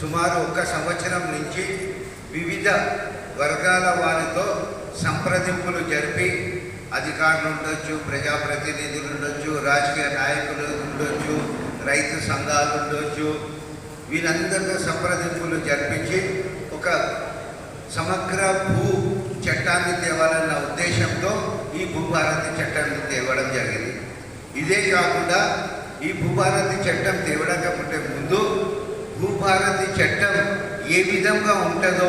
సుమారు ఒక సంవత్సరం నుంచి వివిధ వర్గాల వారితో సంప్రదింపులు జరిపి అధికారులు ఉండొచ్చు ప్రజాప్రతినిధులు ఉండొచ్చు రాజకీయ నాయకులు ఉండొచ్చు రైతు సంఘాలు ఉండొచ్చు. వీరందరితో సంప్రదింపులు జరిపించి ఒక సమగ్ర భూ చట్టాన్ని తేవాలన్న ఉద్దేశంతో ఈ భూభారతి చట్టాన్ని తేవడం జరిగింది. ఇదే కాకుండా ఈ భూభారతి చట్టం తేవడం కాకుండా భూభారతి చట్టం ఏ విధంగా ఉంటుందో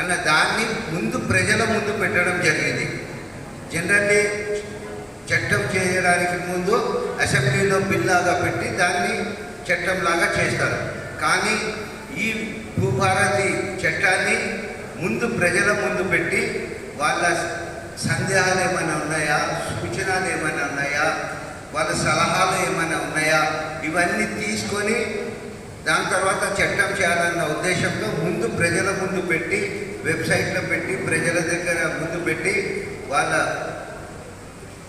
అన్న దాన్ని ముందు ప్రజల ముందు పెట్టడం జరిగింది. జనరల్లీ చట్టం చేయడానికి ముందు అసెంబ్లీలో బిల్లాగా పెట్టి దాన్ని చట్టంలాగా చేస్తారు. కానీ ఈ భూభారతి చట్టాన్ని ముందు ప్రజల ముందు పెట్టి వాళ్ళ సందేహాలు ఏమైనా ఉన్నాయా? సూచనలు ఏమైనా ఉన్నాయా? వాళ్ళ సలహాలు ఏమైనా ఉన్నాయా? ఇవన్నీ తీసుకొని దాని తర్వాత చట్టం చేయాలన్న ఉద్దేశంతో ముందు ప్రజల ముందు పెట్టి వెబ్సైట్లో పెట్టి ప్రజల దగ్గర ముందు పెట్టి వాళ్ళ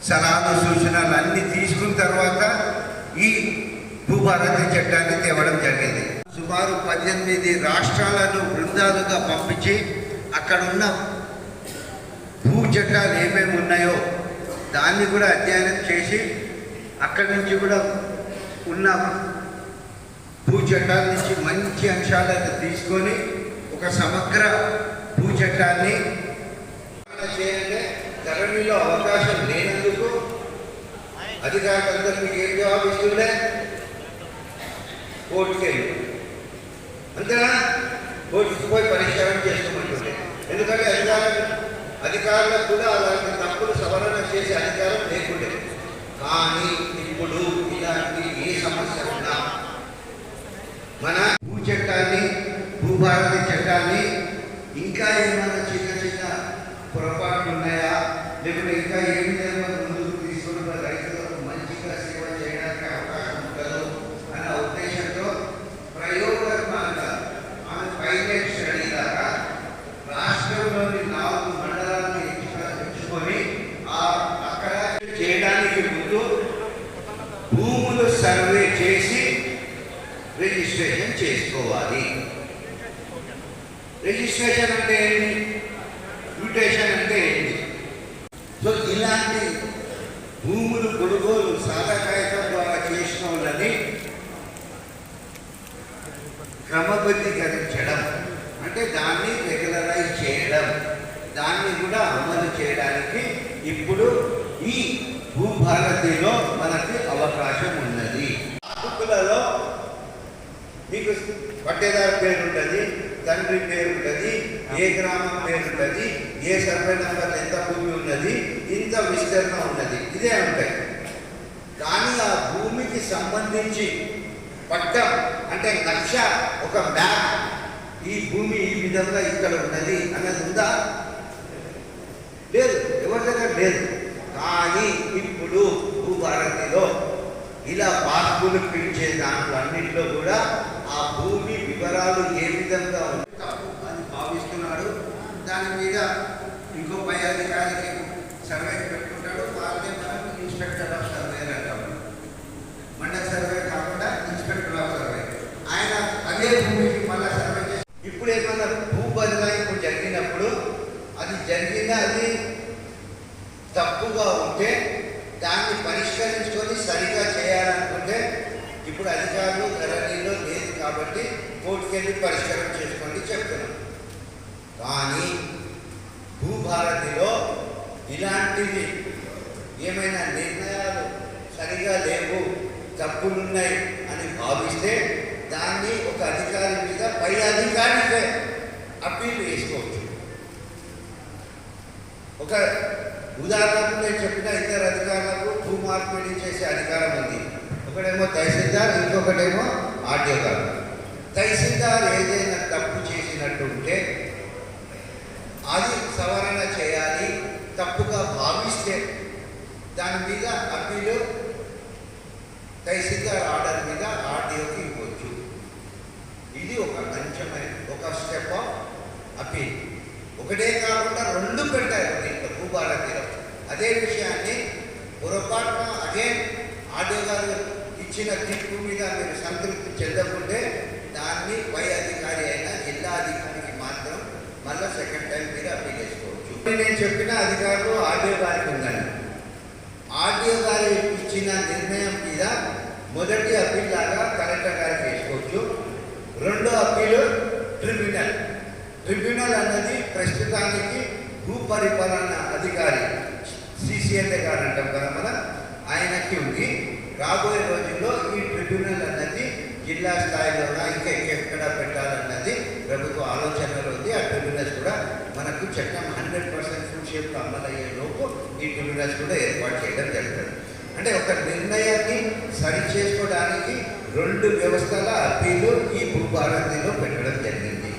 సలహాలు సూచనలు అన్నీ తీసుకున్న తర్వాత ఈ భూభారతి చట్టాన్ని తేవడం జరిగింది. సుమారు పద్దెనిమిది రాష్ట్రాలను బృందాలుగా పంపించి అక్కడ ఉన్న భూ చట్టాలు ఏమేమి ఉన్నాయో దాన్ని కూడా అధ్యయనం చేసి అక్కడి నుంచి కూడా ఉన్న భూ చట్టాల నుంచి మంచి అంశాలను తీసుకొని ఒక సమగ్ర భూ చట్టాన్ని చేయాలంటే ధరణిలో అవకాశం లేనందుకు అధికారులందరూ మీకు ఏం జవాబు ఇస్తుండే కోర్టుకి అంతేనా? కోర్టుకు పోయి పరిష్కారం చేసుకోమంటుండే. ఎందుకంటే అధికారులు అధికారులకు కూడా అలాంటి తప్పులు సవరణ చేసే అధికారం లేకుండే. కానీ ఇప్పుడు ఇలాంటి ఏ సమస్య ఉన్నా మన భూ చట్టాన్ని భూభారతి చట్టాన్ని ఇంకా ఏమైనా చిన్న చిన్న పొరపాట్లు ఉన్నాయా? లేకుంటే ఇంకా ఏ విధంగా ముందుకు తీసుకున్న రైతులకు మంచిగా సేవ చేయడానికి అవకాశం ఉండదు అనే ఉద్దేశంతో ప్రయోగాత్మకంగా ఆమె పైలట్ స్టడీ ద్వారా రాష్ట్రంలోని నాలుగు మండలాలను ఎంచుకొని ఆ అక్కడ చేయడానికి ముందు భూములు సర్వే చేసి రిజిస్ట్రేషన్ చేసుకోవాలి. రిజిస్ట్రేషన్ అంటే ఏంటి? మ్యూటేషన్ అంటే ఏంటి? సో ఇలాంటి భూములు కొనుగోలు సాధకాయకం ద్వారా చేసిన వాళ్ళని క్రమబద్ధీకరించడం. అంటే దాన్ని రెగ్యులరైజ్ చేయడం. దాన్ని కూడా అమలు చేయడానికి ఇప్పుడు ఈ భూభారతిలో మనకి అవకాశం ఉన్నది. మీకు పట్టేదారు పేరు ఉంటుంది తండ్రి పేరు ఉంటుంది ఏ గ్రామం పేరు ఉంటుంది ఏ సర్వే నెంబర్ ఎంత భూమి ఉన్నది ఇంత విస్తరణ ఉన్నది. ఇదే ఉంటాయి. కానీ ఆ భూమికి సంబంధించి పట్టం అంటే నక్ష ఒక మ్యాప్ ఈ భూమి ఈ విధంగా ఇక్కడ ఉన్నది అన్నది ఉందా? లేదు. ఎవరి దగ్గర లేదు. కానీ ఇప్పుడు భూభారతిలో ఇలా పాస్బులు పిలిచే దాంట్లో అన్నింటిలో కూడా ఆ భూమి వివరాలు ఏ విధంగా అని భావిస్తున్నాడు. దాని మీద ఇంకో పై అధికారికి సర్వే పెట్టుకుంటాడు. వాళ్ళే మనం ఇన్స్పెక్టర్ ఆఫ్ సర్వే అంటాం మండల సర్వే కాకుండా ఇన్స్పెక్టర్ ఆఫ్ సర్వే. ఆయన అదే భూమికి మళ్ళీ సర్వే చేసి ఇప్పుడు ఏమన్నా భూ బదలాయింపు జరిగినప్పుడు అది జరిగిన అది తప్పుగా ఉంటే దాన్ని పరిష్కరించుకొని సరిగా చేయాలనుకుంటే ఇప్పుడు అధికారులు కాబట్టి కోర్టుకెళ్ళి పరిష్కారం చేసుకోండి చెప్తున్నాం కానీ భూభారతిలో ఇలాంటివి ఏమైనా నిర్ణయాలు సరిగా లేవు తప్పులున్నాయి అని భావిస్తే దాన్ని ఒక అధికారి మీద పై అధికారికే అప్పీల్ వేసుకోవచ్చు. ఒక ఉదాహరణకు నేను చెప్పిన ఇద్దరు అధికారులకు భూ మార్పిడి చేసే అధికారం ఉంది. ఒకడేమో తహసీల్దార్ ఇంకొకటేమో ఆర్టీఓ గారు. తహసీల్దార్ ఏదైనా తప్పు చేసినట్టు ఉంటే అది సవరణ చేయాలి తప్పుగా భావిస్తే దాని మీద అప్పీలు తహసీల్దార్ ఆర్డర్ మీద ఆర్డీఓకి ఇవ్వచ్చు. ఇది ఒక మంచమైన ఒక స్టెప్ ఆఫ్ అప్పీల్ ఒకటే కాకుండా రెండు పెట్టారు దీంట్లో భూభారతిలో. అదే విషయాన్ని పొరపాటున అగైన్ ఆర్డీఓ గారు ఇచ్చిన తీర్పు మీద మీరు సంతృప్తి చెందకుండా దాన్ని పై అధికారి అయిన జిల్లా అధికారికి మాత్రం మళ్ళీ మళ్ళీ సెకండ్ టైం మీరు అప్పీల్ చేసుకోవచ్చు నేను చెప్పిన అధికారులు ఆర్డీఓ గారికి ఉందండి ఆర్డీఓ గారు ఇచ్చిన నిర్ణయం మీద మొదటి అప్పీల్ లాగా కలెక్టర్ గారికి వేసుకోవచ్చు రెండో అప్పీలు ట్రిబ్యునల్. ట్రిబ్యునల్ అన్నది ప్రస్తుతానికి భూపరిపాలన అధికారి సిసిఎల్ఏ గారు అంటాం కదా మన ఆయనకి ఉంది. రాబోయే రోజుల్లో ఈ ట్రిబ్యునల్ అన్నది జిల్లా స్థాయిలోనా ఇంకా ఎక్కడ పెట్టాలన్నది ప్రభుత్వ ఆలోచనలో ఉంది ఆ ట్రిబ్యునల్స్ కూడా మనకు చట్టం హండ్రెడ్ పర్సెంట్ ఫుల్ షేప్ అమలయ్యే లోపు ఈ ట్రిబ్యునల్స్ కూడా ఏర్పాటు చేయడం జరుగుతుంది. అంటే ఒక నిర్ణయాన్ని సరి చేసుకోవడానికి రెండు వ్యవస్థల అప్పీలు ఈ భూభారతిలో పెట్టడం జరిగింది.